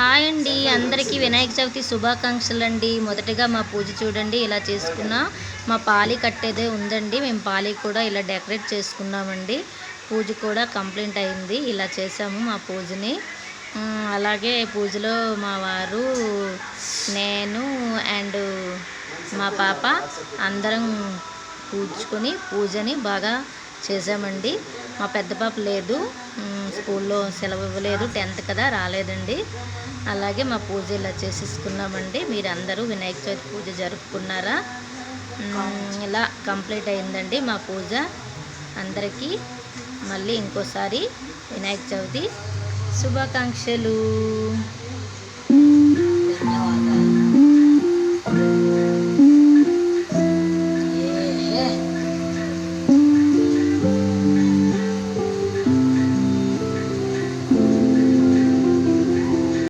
Hi అండి. అందరికీ వినాయక చవితి శుభాకాంక్షలు అండి మొదటగా మా పూజ చూడండి. ఇలా చేసుకున్న మా పాలి కట్టేదే ఉందండి. మేము పాలి కూడా ఇలా డెకరేట్ చేసుకున్నామండి. పూజ కూడా కంప్లీట్ అయింది. ఇలా చేసాము మా పూజని. అలాగే పూజలో మా వారు నేను అండ్ మా పాప అందరం పూడ్చుకొని పూజని బాగా చేసామండి మా పెద్ద పాప లేదు. స్కూల్లో సెలవు ఇవ్వలేదు. టెన్త్ కదా రాలేదండి. అలాగే మా పూజ ఇలా చేసేసుకున్నామండి. మీరు అందరూ వినాయక చవితి పూజ జరుపుకున్నారా? ఇలా కంప్లీట్ అయిందండి మా పూజ. అందరికీ మళ్ళీ ఇంకోసారి వినాయక చవితి శుభాకాంక్షలు.